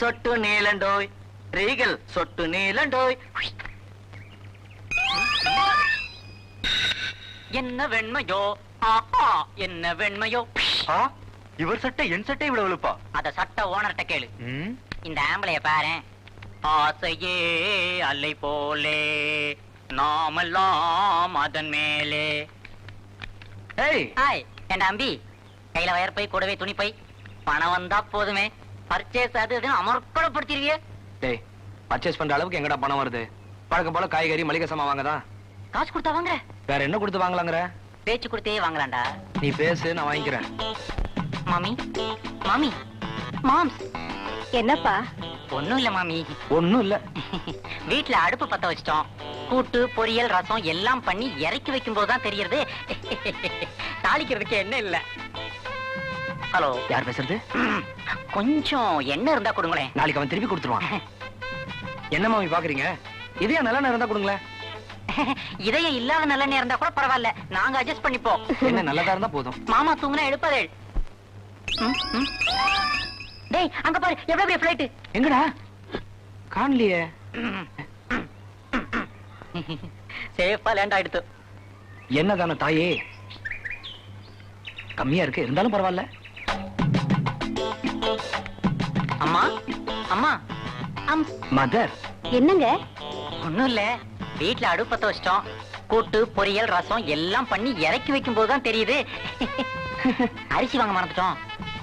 சொட்டு நீலண்டோய். ரீகல் சொட்டு நீலண்டோய். என்ன வெண்மையோ? என்ன வெண்மையோ? இவர் சட்டை என் சட்டை விட வெளுப்பா? அத சட்ட ஓனர்ட்ட கேளு. இந்த ஆம்பளைய பாரு. ஆசையே அலை போலே. நாமெல்லாம் அதன் மேலே. ஹாய் என் அம்பி கையில வயற்பை கூடவே துணிப்பை பணம் வந்தா போதுமே. பர்ச்சேஸ் அது இதுன்னு அமர்க்கடப்படுத்திருவிய டேய் பர்ச்சேஸ் பண்ற அளவுக்கு எங்கடா பணம் வருது? பழக்கம் போல காய்கறி மளிகை சாமான் வாங்கதான் காசு கொடுத்தா வாங்குற. வேற என்ன கொடுத்து வாங்கலாங்கிற? பேச்சு கொடுத்தே வாங்கலாம்டா. நீ பேசு நான் வாங்கிக்கிறேன். மாமி மாமி மாம்ஸ். என்னப்பா? ஒண்ணும் இல்ல மாமி. ஒண்ணும் இல்ல. வீட்ல அடுப்பு பத்த வச்சிட்டோம். கூட்டு பொரியல் ரசம் எல்லாம் பண்ணி இறக்கி வைக்கும் போதுதான் தெரியறது. தாளிக்கிறதுக்கு என்ன இல்ல. ஹலோ. யார் பேசுறது? கொஞ்சம் எண்ணெய் இருந்தா கொடுங்களேன். நாளைக்கு அவன் திருப்பி கொடுத்துருவான். என்ன மாமி பாக்குறீங்க? இதே நல்ல இருந்தா கொடுங்களேன். இதயம் இல்லாத நல்ல நேரம் இருந்தா கூட பரவாயில்ல. நாங்க அட்ஜஸ்ட் பண்ணிப்போம். என்ன நல்லதா இருந்தா போதும். மாமா தூங்குனா எழுப்பதே டேய் அங்க பாரு எவ்வளவு பெரிய ஃபிளைட் எங்கடா? காணலையே. சேஃபா லேண்ட் ஆயிடுத்து. என்னதான தாயே? கம்மியா இருக்கு இருந்தாலும் பரவாயில்ல. அம்மா அம்மா. அம். மதர். என்னங்க? ஒண்ணும் இல்ல. வீட்ல அடுப்பத்த வச்சிட்டோம். கூட்டு பொரியல் ரசம் எல்லாம் பண்ணி இறக்கி வைக்கும் போதுதான் தெரியுது. அரிசி வாங்க மறந்துட்டோம்.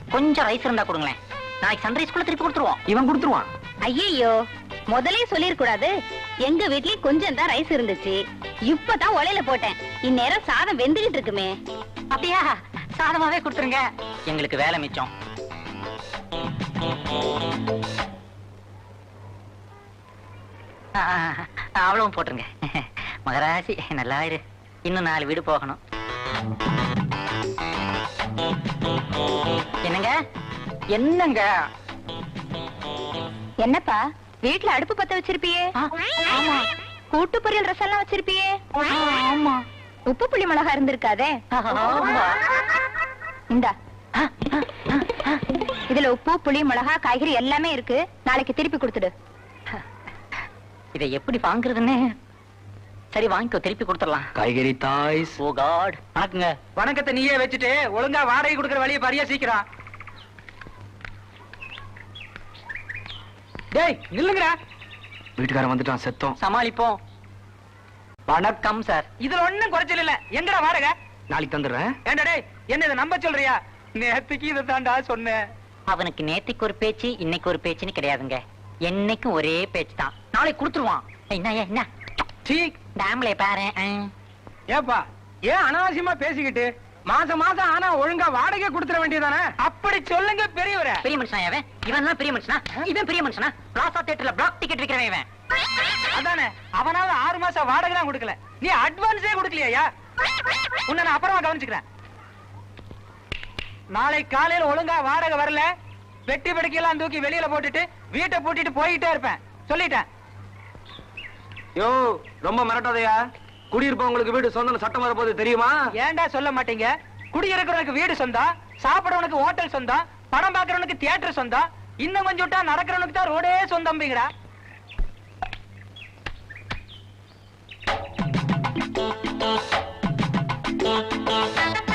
கொஞ்சம் ரைஸ் இருந்தா கொடுங்களேன். நாளைக்கு சன்ரைஸ்குள்ள திருப்பி கொடுத்துருவோம். இவன் கொடுத்துருவான். ஐயோ முதலே சொல்லிருக்கூடாது எங்க வீட்லயும் கொஞ்சம் தான் ரைஸ் இருந்துச்சு. இப்பதான் உலையில போட்டேன். இந்நேரம் சாதம் வெந்துகிட்டு இருக்குமே. அப்படியா? சாதமாவே கொடுத்துருங்க. எங்களுக்கு வேலை மிச்சம். அவ்வளவும் போட்டுருங்க. மகராசி நல்லா இரு. இன்னும் நாலு வீடு போகணும். என்னங்க? என்னங்க? என்னப்பா வீட்ல அடுப்பு பத்த வச்சிருப்பியே? கூட்டு பொரியல் ரசம் எல்லாம் வச்சிருப்பியே? ஆமா. உப்பு புளி மிளகா இருந்திருக்காதே. இந்தா இதுல உப்பு புளி மிளகா காய்கறி எல்லாமே இருக்கு. நாளைக்கு திருப்பி கொடுத்துடு. இதை எப்படி வாங்குறதுன்னு? சரி வாங்கிக்கோ திருப்பி கொடுத்துடலாம். காய்கறி தாய்ஸ் ஓ காட். வணக்கங்க வணக்கத்தை நீயே வச்சுட்டு ஒழுங்கா வாடகை கொடுக்கற வழியை பரியா சீக்கிரம். டேய் நில்லுங்கடா. வீட்டுக்காரன் வந்துட்டான் செத்தோம். சமாளிப்போம். வணக்கம் சார். இதுல ஒண்ணும் குறைச்சல் இல்ல. எங்கடா வாடகை? நாளைக்கு தந்துடுறேன். ஏண்டா டேய் என்ன இதை நம்ப சொல்றியா? நேத்துக்கு இதை தாண்டா சொன்னேன். அவனுக்கு நேத்திக்கு ஒரு பேச்சு இன்னைக்கு ஒரு பேச்சுன்னு கிடையாதுங்க. என்னைக்கும் ஒரே பேச்சு தான் நாளைக்கு கொடுத்துருவான். என்ன என்ன? டேம்ல பாரு. ஏப்பா ஏன் அனாவசியமா பேசிக்கிட்டு மாசம் மாசம் ஆனா ஒழுங்கா வாடகை கொடுத்துட வேண்டியதானே அப்படி சொல்லுங்க பெரியவரே. பெரிய மனுஷனா இவன்? இவன் தான் பெரிய மனுஷனா? இவன் பெரிய மனுஷனா? பிளாசா தியேட்டர்ல பிளாக் டிக்கெட் விக்கிறவன் இவன். அதானே அவனால ஆறு மாசம் வாடகை தான் கொடுக்கல. நீ அட்வான்ஸே கொடுக்கலையா உன்னை நான் அப்புறமா கவனிச்சுக்கிறேன். நாளை காலையில ஒழுங்கா வாடகை வரல. வெட்டி படுக்கையெல்லாம் தூக்கி வெளியில போட்டுட்டு வீட்டை பூட்டிட்டு போயிட்டே இருப்பேன். சொல்லிட்டேன். யோ ரொம்ப மிரட்டாதையா? குடியிருப்பவங்களுக்கு வீடு சொந்தம் சட்டம் வரப்போது தெரியுமா? ஏன்டா சொல்ல மாட்டீங்க? குடியிருக்கிறவனுக்கு வீடு சொந்தம் சாப்பிடறவனுக்கு ஹோட்டல் சொந்தம் படம் பார்க்கறவனுக்கு தியேட்டர் சொந்தம் இன்னும் கொஞ்சம் விட்டா நடக்கிறவனுக்கு தான் ரோடே சொந்தம்பிங்கடா எஸ்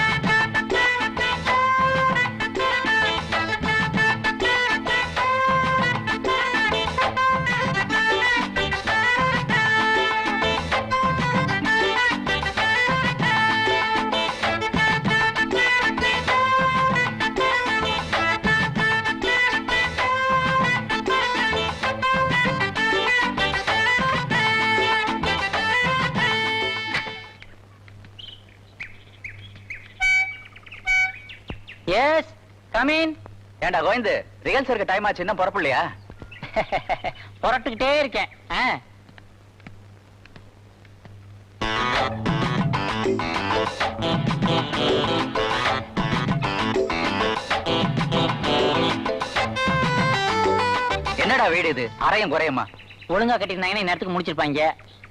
கமின் ஏண்டா கோயந்து ரிஹர்சலுக்கு டைம் ஆச்சு புரட்டுக்கிட்டே இருக்கேன். ஆ. என்னடா வீடு இது? அரையும் குறையுமா? ஒழுங்கா கட்டியிருந்தாங்கன்னா நேரத்துக்கு முடிச்சிருப்பாங்க.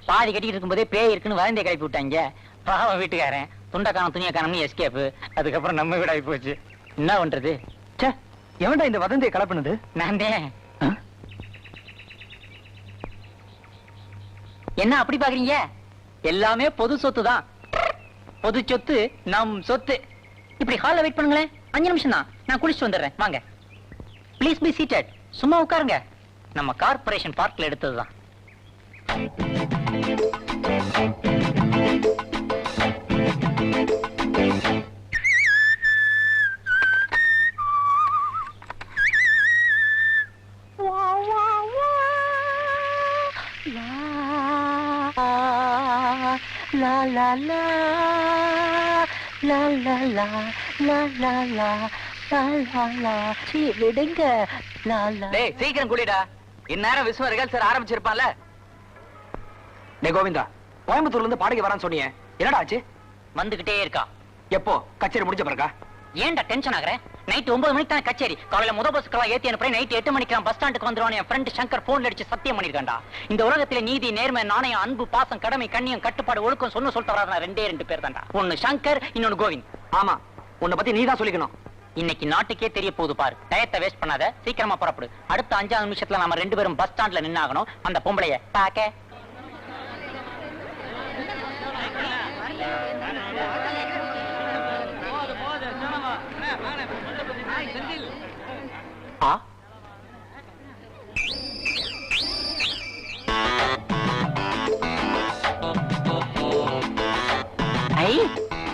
பாதி கட்டிட்டு இருக்கும்போதே பேய் இருக்குன்னு வதந்திய கிளப்பி விட்டாங்க. பாவம் வீட்டுக்காரன். துண்டக்காரன் துணியக்காரன் எஸ்கேப் அதுக்கப்புறம் நம்ம வீடாகி போச்சு. என்ன பண்றது? சே எவன்டா இந்த வதந்தியை கலப்பினது? நான் என்ன அப்படி பாக்குறீங்க? எல்லாமே பொது சொத்து தான் பொது சொத்து நம் சொத்து. இப்படி ஹாலில் வெயிட் பண்ணுங்களேன். அஞ்சு நிமிஷம் தான். நான் குளிச்சுட்டு வந்துடுறேன். வாங்க. ப்ளீஸ் பி சீட்டட் சும்மா உட்காருங்க. நம்ம கார்பரேஷன் பார்க்கில் எடுத்ததுதான் லா லா லா லா லா லா லா லா லா லா லா லா சீ விடுங்க. லா லா டேய் சீக்கிரம் குளிடா இந்நேரம் விஸ்வ ரிகல்சர் ஆரம்பிச்சிருப்பான்ல. டேய் கோவிந்தா கோயம்புத்தூர்ல இருந்து பாடகை வரான்னு சொன்னியே. என்னடா ஆச்சு? வந்துகிட்டே இருக்கா. எப்போ? கச்சேரி முடிஞ்ச பிறகா? ஏன்டா டென்ஷன் ஆகுற? நைட் ஒன்பது மணிக்கு தான் கச்சேரி? காலையில முத பஸ்க்கெல்லாம் ஏத்தி அனுப்புறேன். நைட் எட்டு மணிக்கு பஸ் ஸ்டாண்டுக்கு வந்துருவான். என் ஃப்ரெண்ட் சங்கர் போன்ல அடிச்சு சத்தியம் இந்த உலகத்துல நீதி நேர்மை நாணயம் அன்பு பாசம் கடமை கண்ணியம் கட்டுப்பாடு ஒழுக்கம் சொன்ன சொல்லிட்டு ரெண்டே ரெண்டு பேர் தான்டா. ஒன்னு சங்கர் இன்னொன்னு கோவிந்த். ஆமா. உன்னை பத்தி நீதான் சொல்லிக்கணும். இன்னைக்கு நாட்டுக்கே தெரிய போகுது பாரு. டயத்தை வேஸ்ட் பண்ணாத. சீக்கிரமா புறப்படு. அடுத்த அஞ்சாவது நிமிஷத்துல நாம ரெண்டு பேரும் பஸ் ஸ்டாண்ட்ல நின்னாகணும். அந்த பொம்பளைய பாக்க ஆ ஐ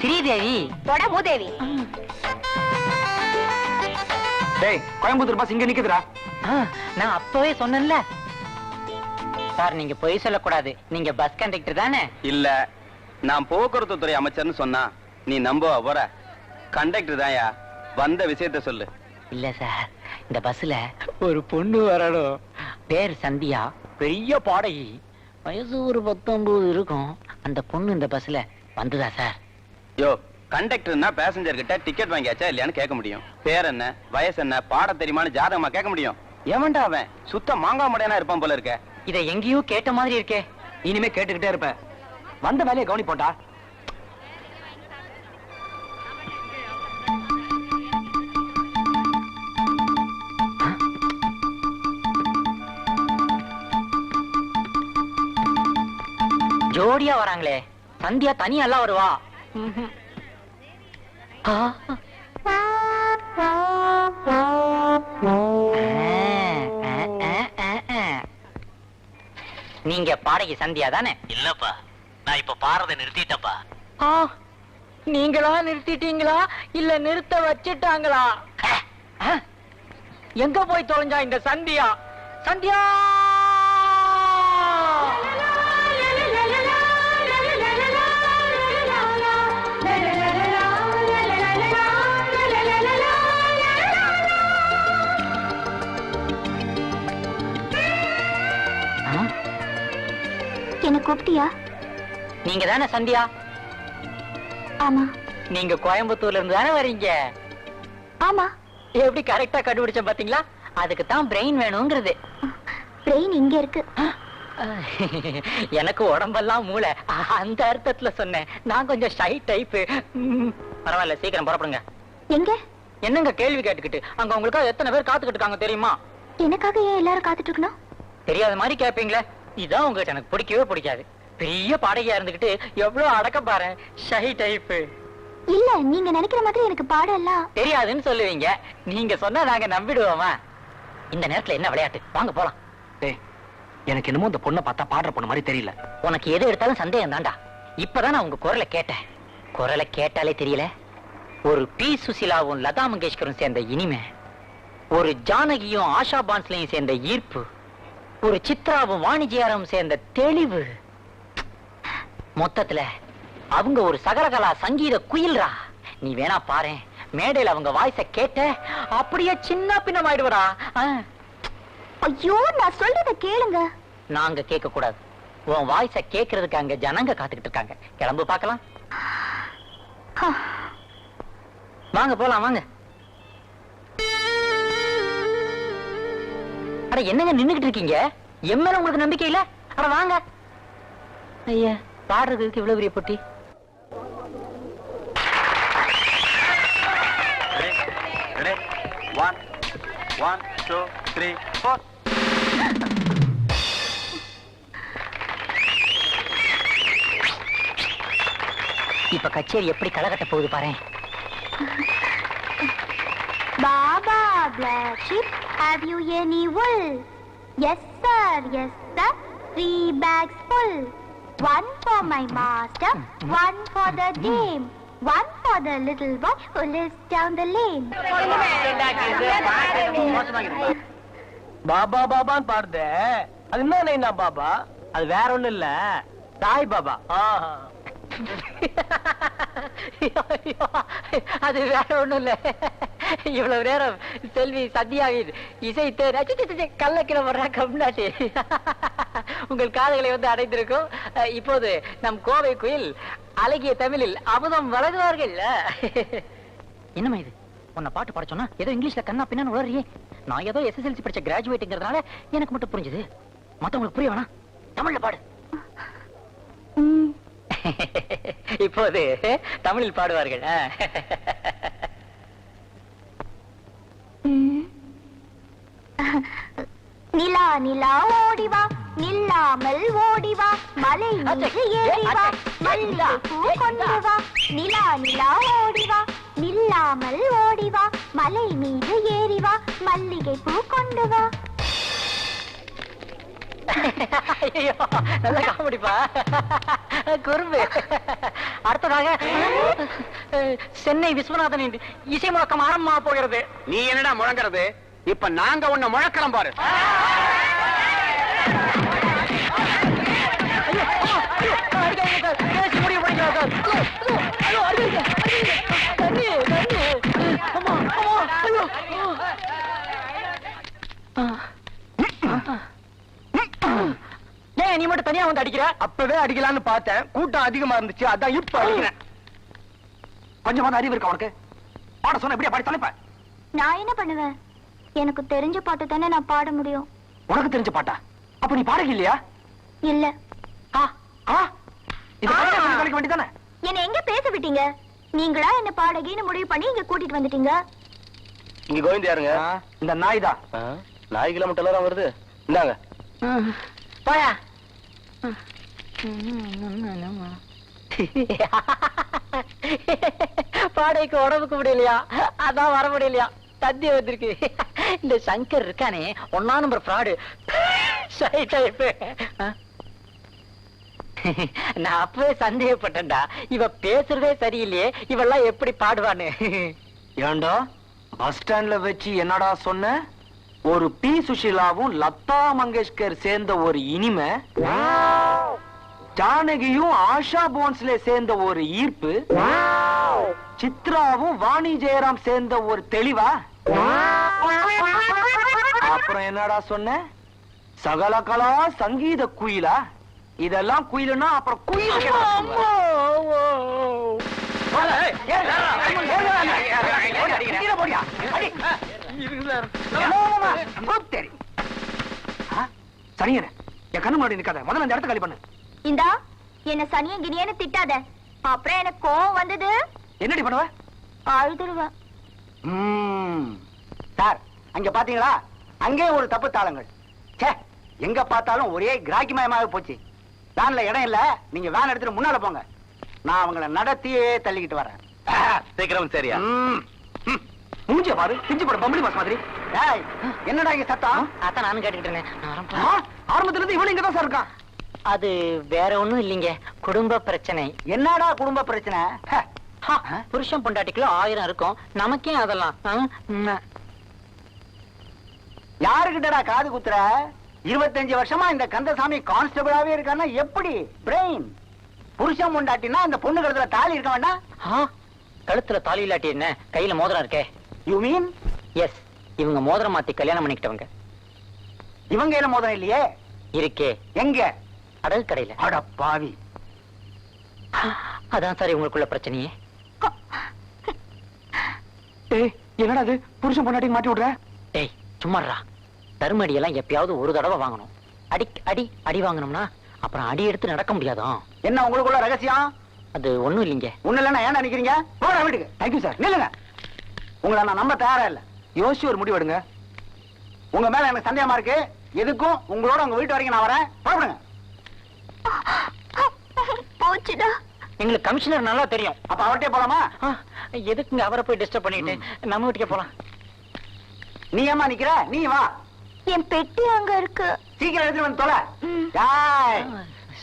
ஸ்ரீதேவி. போடா மூதேவி. டேய் கோயம்புத்தூர் பஸ் இங்க நிக்குதுடா. நான் அப்பவே சொன்னேன்ல. சார் நீங்க பொய் சொல்லக்கூடாது. நீங்க பஸ் கண்டக்டர் தானே? இல்ல நான் போக்குவரத்து துறை அமைச்சர்னு சொன்னா நீ நம்புவா போற. கண்டக்டர் தான்யா. வந்த விஷயத்த சொல்லு. இல்ல சார். இந்த பஸ்ல ஒரு பொண்ணு வரணும் பேர் சந்தியா. பெரிய பாடகி. வயசு ஒரு பத்தொன்பது இருக்கும். அந்த பொண்ணு இந்த பஸ்ல வந்துதா சார்? யோ கண்டக்டர்னா பேசஞ்சர் கிட்ட டிக்கெட் வாங்கியாச்சா இல்லையான்னு கேட்க முடியும். பேர் என்ன வயசு என்ன பாட தெரியுமான்னு ஜாதகமா கேட்க முடியும். எவன்டா அவன்? சுத்த மாங்காய் முடையனா இருப்பான் போல இருக்க. இத எங்கேயோ கேட்ட மாதிரி இருக்கே. இனிமே கேட்டுக்கிட்டே இருப்ப. வந்த வேலையை கவனிப்போட்டா ஜோடியா வராங்களே. சந்தியா தனியா எல்லாம் வருவா. நீங்க பாடகி சந்தியா தானே? இல்லப்பா. நான் இப்ப பாடுறதை நிறுத்திட்டப்பா நீங்களா நிறுத்திட்டீங்களா? இல்ல நிறுத்த வச்சிட்டாங்களா? எங்க போய் தொலைஞ்சா இந்த சந்தியா? சந்தியா! என்ன கூப்பிட்டியா? நீங்க தானே சந்தியா? ஆமா. நீங்க கோயம்புத்தூர்ல இருந்து தானே வர்றீங்க ஆமா. எப்படி கரெக்டா கண்டுபிடிச்ச பாத்தீங்களா? அதுக்கு தான் பிரெயின் வேணுங்கிறது. பிரெயின் இங்க இருக்கு. எனக்கு உடம்பெல்லாம் மூளை. அந்த அர்த்தத்துல சொன்னேன். நான் கொஞ்சம் ஷை டைப் பரவாயில்ல சீக்கிரம் புறப்படுங்க. எங்க? என்னங்க கேள்வி கேட்டுக்கிட்டு? அங்க உங்களுக்காக எத்தனை பேர் காத்துக்கிட்டு இருக்காங்க தெரியுமா? எனக்காக ஏன் எல்லாரும் காத்துட்டு இருக்கணும்? தெரியாத மாதிரி கேப்பீங்களே. இதான் உங்ககிட்ட எனக்கு பிடிக்கவே பிடிக்காது. பெரிய பாடகியா இருந்துகிட்டு எவ்வளவு அடக்க பாரு ஷை டைப் இல்ல நீங்க நினைக்கிற மாதிரி எனக்கு பாடம் எல்லாம் தெரியாதுன்னு சொல்லுவீங்க. நீங்க சொன்னா நாங்க நம்பிடுவோமா? இந்த நேரத்துல என்ன விளையாட்டு? வாங்க போலாம். டேய் எனக்கு என்னமோ இந்த பொண்ணை பார்த்தா பாடுற பொண்ணு மாதிரி தெரியல. உனக்கு எது எடுத்தாலும் சந்தேகம் தான்டா. இப்பதான் நான் உங்க குரலை கேட்டேன். குரலை கேட்டாலே தெரியல. ஒரு பி. சுசிலாவும் லதா மங்கேஷ்கரும் சேர்ந்த இனிமை. ஒரு ஜானகியும் ஆஷா பான்ஸ்லையும் சேர்ந்த ஈர்ப்பு. ஒரு சித்ராவும் வாணிஜியாரும் சேர்ந்த தெளிவு. மொத்தத்துல அவங்க ஒரு சகரகலா சங்கீத குயில்ரா. நீ வேணா பாரேன். மேடையில அவங்க வாய்ஸ கேட்ட அப்படியே சின்ன பின்னமாயிடுவடா. ஆ. ஐயோ நான் சொல்றத கேளுங்க. நாங்க கேட்க கூடாது உன் வாய்ஸ கேக்குறதுக்கு அங்க ஜனங்க காத்துக்கிட்டு இருக்காங்க. கிளம்பு பார்க்கலாம். வாங்க போலாம் வாங்க. அட என்னங்க நின்னுகிட்டு இருக்கீங்க? என் உங்களுக்கு நம்பிக்கை இல்ல? அட வாங்க. ஐயா. பாடுறதுக்கு இவ்வளவு பெரிய போட்டி. இப்ப கச்சேரி எப்படி களைகட்ட போகுது பாரு baa baa black sheep have you any wool? Yes, sir, yes, sir. Three bags full. One for my master, one for the dame, one for the little boy who lives down the lane. Baa பாபான்னு பாடுத அது என்ன நைனா பாபா அது வேற ஒண்ணும் இல்ல சாய் பாபா அது வேற ஒண்ணும் இல்ல இவ்வளவு நேரம் செல்வி சத்யாவின் இசைத்து கல்ல கிள வர்ற கம்நாட்டி உங்கள் காதுகளை வந்து அடைந்திருக்கும். இப்போது நம் கோவை குயில் அழகிய தமிழில் அமுதம் வழங்குவார்கள். என்னம்மா இது? உன்னை பாட்டு பாட சொன்னா ஏதோ இங்கிலீஷ்ல கண்ணா பின்னான்னு உளறியே. நான் ஏதோ எஸ்எஸ்எல்சி படிச்ச கிராஜுவேட்டுங்கிறதுனால எனக்கு மட்டும் புரிஞ்சுது. மத்தவங்களுக்கு புரிய வேணாம். தமிழ்ல பாடு. இப்போது தமிழில் பாடுவார்கள் ஆ. நிலா நிலா ஓடிவா நில்லாமல் ஓடிவா மலை மீது ஏறிவா மல்லிகை பூ கொண்டு வா நிலா நிலா ஓடிவா நில்லாமல் ஓடிவா மலை மீது ஏறிவா மல்லிகை பூ கொண்டு வா. ஐயோ நல்ல காமெடிப்பா. குறும்பு. அடுத்ததாக சென்னை விஸ்வநாதனின் இசை முழக்கம் ஆரம்பமாக போகிறது. நீ என்னடா முழங்குறது? இப்ப நாங்க உன்னை முழக்கலாம் பாரு. ஏன் நீ மட்டும் தனியா வந்து அடிக்கிற? அப்பவே அடிக்கலாம்னு பார்த்தேன். கூட்டம் அதிகமா இருந்துச்சு. அதான் இப்ப அடிக்கிறேன். கொஞ்சமாவது அறிவு இருக்கா உனக்கு? பாட சொன்ன எப்படியா பாடி தொலைப்ப நான் என்ன பண்ணுவேன்? எனக்கு தெரிஞ்ச பாட்டு தானே நான் பாட முடியும். உனக்கு தெரிஞ்ச பாட்டா? அப்ப நீ பாடக இல்லையா? இல்ல. ஆ ஆ. இது கலைக்க வேண்டியதானே என்ன எங்க பேச விட்டீங்க? நீங்களா என்ன பாடகின்னு முடிவு பண்ணி இங்க கூட்டிட்டு வந்துட்டீங்க? இங்க கோவிந்த் யாருங்க? இந்த நாய் தான். நாய் கிலோமீட்டர் எல்லாம் வருது. இந்தாங்க. போயா. பாடைக்கு உடம்புக்கு முடியலையா? அதான் வர முடியலையா? தந்தி வந்திருக்கு இந்த சங்கர் இருக்கானே ஒன்னா நம்பர் ஃப்ராடு நான் அப்பவே சந்தேகப்பட்டேன்டா. இவ பேசுறதே சரியில்லையே இவெல்லாம் எப்படி பாடுவான்னு. ஏண்டா பஸ் ஸ்டாண்ட்ல வச்சு என்னடா சொன்ன? ஒரு பி சுஷிலாவும் லதா மங்கேஷ்கர் சேர்ந்த ஒரு இனிமை. ஜானகியும் ஆஷா போன்ஸ்லே சேர்ந்த ஒரு ஈர்ப்பு. சித்ராவும் வாணி ஜெயராம் சேர்ந்த ஒரு தெளிவா. அப்புறம் என்னடா சொன்ன சகல கலா சங்கீத குயிலா இதெல்லாம் குயிலுன்னா அப்புறம் குயில். சனியன என் கண்ணு முன்னாடி நிக்காத முதல்ல அந்த இடத்த காலி பண்ணு இந்தா என்ன சனிய கினியன்னு திட்டாத அப்புறம் எனக்கு கோவம் வந்தது என்னடி பண்ணுவ அழுதுருவேன். சார் அங்க பாத்தீங்களா? அங்கே ஒரு தப்பு தாளங்கள். ச்சே எங்க பார்த்தாலும் ஒரே கிராக்கிமயமாக போச்சு. வேன்ல இடம் இல்ல நீங்க வேன் எடுத்துட்டு முன்னால போங்க. நான் அவங்கள நடத்தியே தள்ளிக்கிட்டு வரேன். சீக்கிரம் சரியா. மூஞ்சிய பாரு பிஞ்சு போட பம்பளி பாஸ் மாதிரி. டேய் என்னடா இங்க சத்தம்? அதான் நானும் கேட்டுக்கிட்டு இருந்தேன். ஆரம்பத்துல இருந்து இவனும் இங்கதான் சார் இருக்கான். அது வேற ஒண்ணும் இல்லைங்க. குடும்ப பிரச்சனை. என்னடா குடும்ப பிரச்சனை? புருஷன் பொண்டாட்டிக்குள்ள ஆயிரம் இருக்கும். நமக்கே அதெல்லாம். யாருகிட்டடா காது குத்துற? இருபத்தஞ்சு வருஷமா இந்த கந்தசாமி கான்ஸ்டபிளாவே இருக்கான்னா எப்படி? பிரெயின் புருஷன் முண்டாட்டினா அந்த பொண்ணு கழுத்துல தாலி இருக்க வேண்டாம்? கழுத்துல தாலி இல்லாட்டி என்ன? கையில மோதிரம் இருக்கே. யூ மீன் எஸ் இவங்க மோதிரம் மாத்தி கல்யாணம் பண்ணிக்கிட்டவங்க. இவங்க என்ன மோதிரம் இல்லையே? இருக்கே. எங்க? அடல் கடையில. அட பாவி. அதான் சார் இவங்களுக்குள்ள பிரச்சனையே. ஏய் என்னடா அது புருஷன் பொண்டாட்டி மாட்டி விடுற? டேய் சும்மாடுறா. தருமடி எல்லாம் எப்பயாவது ஒரு தடவை வாங்கணும். அடி அடி அடி வாங்கணும்னா அப்புறம் அடி எடுத்து நடக்க முடியாதான் என்ன உங்களுக்குள்ள ரகசியம்? அது ஒண்ணும் இல்லைங்க. ஒண்ணு இல்லைன்னா ஏன் நினைக்கிறீங்க போட வீட்டுக்கு. தேங்க்யூ சார் நில்லுங்க. உங்களை நான் நம்ப தயாரா இல்ல. யோசிச்சு ஒரு முடிவு எடுங்க. உங்க மேல எனக்கு சந்தேகமா இருக்கு. எதுக்கும் உங்களோட உங்க வீட்டு வரைக்கும் நான் வரேன். புறப்படுங்க. போச்சுடா. எங்களுக்கு கமிஷனர் நல்லா தெரியும். அப்ப அவர்கிட்ட போலாமா? எதுக்குங்க அவரை போய் டிஸ்டர்ப் பண்ணிட்டு? நம்ம வீட்டுக்கே போலாம். நீ ஏமா நிக்கிற? நீ வா. என் பெட்டி அங்க இருக்கு. சீக்கிரம் எடுத்துட்டு வந்து தொலை.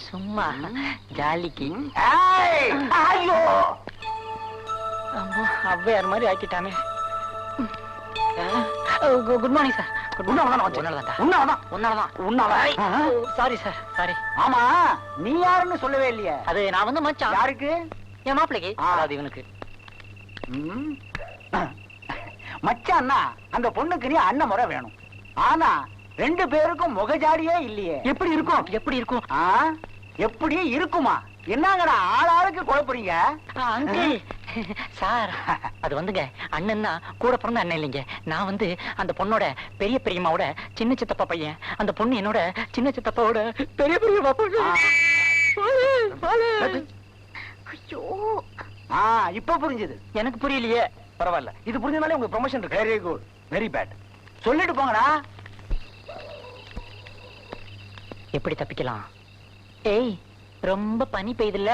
சும்மா. ஜாலிக்கு. ஏய், ஐயோ. அம்மா, ஔவையார் மாதிரி ஆக்கிட்டானே. Good morning sir. Sorry sir sorry ஆமா நீ யாருன்னு சொல்லவே இல்லையே. அது நான் வந்து மச்சான். யாருக்கு? என் மாப்பிளைக்கு. அதாவது இவனுக்கு. மச்சான்னா அந்த பொண்ணுக்கு நீ அண்ணன் முறை வேணும். ஆனா ரெண்டு பேருக்கும் முகஜாடியே இல்லையே. எப்படி இருக்கும்? எப்படி இருக்கும்? எப்படி இருக்குமா? என்னங்கடா ஆளாளுக்கு குழப்புறீங்க? அங்கிள். சார் அது வந்துங்க. அண்ணன்னா கூட பிறந்த அண்ணன் இல்லைங்க. நான் வந்து அந்த பொண்ணோட பெரிய பெரியம்மாவோட சின்ன சித்தப்பா பையன். அந்த பொண்ணு என்னோட சின்ன சித்தப்பாவோட பெரிய பெரியம்மா பொண்ணு. ஐயோ. ஆ இப்ப புரிஞ்சுது. எனக்கு புரியலையே. பரவாயில்ல. இது புரிஞ்சனாலே உங்க ப்ரொமோஷன் இருக்கு. வெரி குட் வெரி பேட் சொல்லிட்டு போங்கடா. எப்படி தப்பிக்கலாம்? ஏய் ரொம்ப பனி பெய்யுதுல்ல?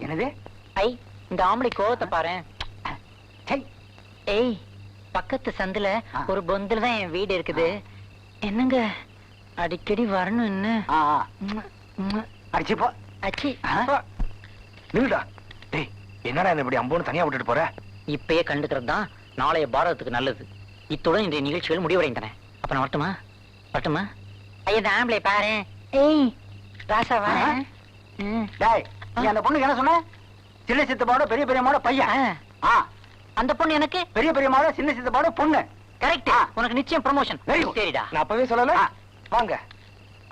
என்னது? ஐ இந்த ஆம்பளை கோவத்தை பாரு ஏய் பக்கத்து சந்துல. ஒரு பொந்துல தான் என் வீடு இருக்குது. என்னங்க? அடிக்கடி வரணும் என்ன? ஆ ஆ. ம்ம், ம்ம். அடிச்சு போ. அச்சி. ஆ? நில்லுடா. டேய் என்னடா என்ன இப்படி அம்போன்னு தனியா விட்டுட்டு போற? இப்பயே கண்டுக்கிறது தான் நாளைய பாரதத்துக்கு நல்லது. இத்துடன் இந்த நிகழ்ச்சிகள் முடிவடைந்தன. அப்ப நான் வரட்டுமா? வரட்டுமா? ஐயா இந்த ஆம்பளை பாரு ஏய் ராசா வா. ஆ. டேய் நீ அந்த பொண்ணுக்கு என்ன சொன்ன? சின்ன சித்தப்பாவோட பெரிய பெரியம்மாவோட பையன். ஆ. அந்த பொண்ணு எனக்கு? பெரிய பெரியம்மாவோட சின்ன சித்தப்பாவோட பொண்ணு. கரெக்ட். உனக்கு நிச்சயம் ப்ரமோஷன். சரிடா. நான் அப்பவே சொல்லல. வாங்க.